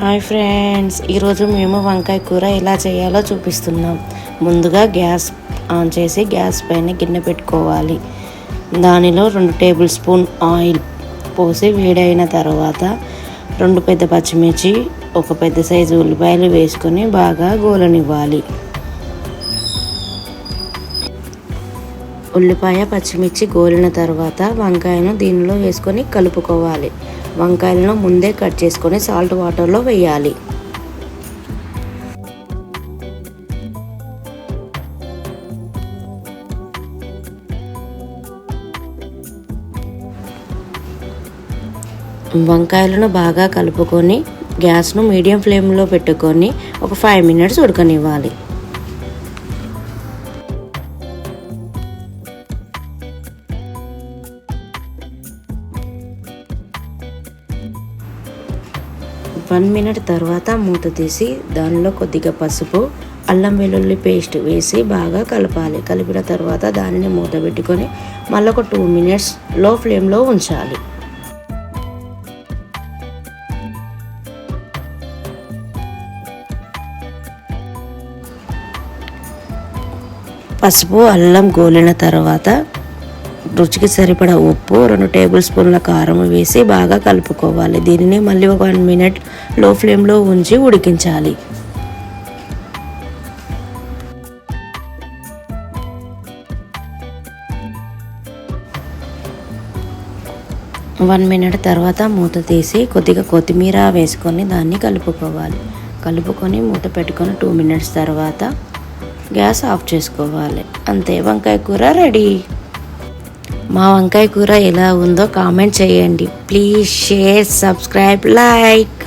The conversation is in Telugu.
హాయ్ ఫ్రెండ్స్ ఈరోజు మేము వంకాయ కూర ఎలా చేయాలో చూపిస్తున్నాం. ముందుగా గ్యాస్ ఆన్ చేసి గ్యాస్ పైన గిన్నె పెట్టుకోవాలి. దానిలో రెండు టేబుల్ స్పూన్ ఆయిల్ పోసి వేడైన తర్వాత రెండు పెద్ద పచ్చిమిర్చి ఒక పెద్ద సైజు ఉల్లిపాయలు వేసుకొని బాగా గోలనివ్వాలి. ఉల్లిపాయ పచ్చిమిర్చి గోలిన తర్వాత వంకాయను దీనిలో వేసుకొని కలుపుకోవాలి. వంకాయలను ముందే కట్ చేసుకొని సాల్ట్ వాటర్లో వేయాలి. వంకాయలను బాగా కలుపుకొని గ్యాస్ను మీడియం ఫ్లేమ్లో పెట్టుకొని ఒక ఫైవ్ మినిట్స్ ఉడకనివ్వాలి. వన్ మినిట్ తర్వాత మూత తీసి దానిలో కొద్దిగా పసుపు అల్లం వెల్లుల్లి పేస్ట్ వేసి బాగా కలపాలి. కలిపిన తర్వాత దానిని మూత పెట్టుకొని మళ్ళీ ఒక టూ మినిట్స్లో ఫ్లేమ్లో ఉంచాలి. పసుపు అల్లం గోలిన తర్వాత రుచికి సరిపడా ఉప్పు రెండు టేబుల్ స్పూన్ల కారం వేసి బాగా కలుపుకోవాలి. దీనిని మళ్ళీ ఒక వన్ మినిట్లో ఫ్లేమ్లో ఉంచి ఉడికించాలి. వన్ మినిట్ తర్వాత మూత తీసి కొద్దిగా కొత్తిమీర వేసుకొని దాన్ని కలుపుకోవాలి. కలుపుకొని మూత పెట్టుకొని టూ మినిట్స్ తర్వాత గ్యాస్ ఆఫ్ చేసుకోవాలి. అంతే వంకాయ కూర రెడీ. మా వంకాయ కూర ఎలా ఉందో కామెంట్ చేయండి. Please share subscribe like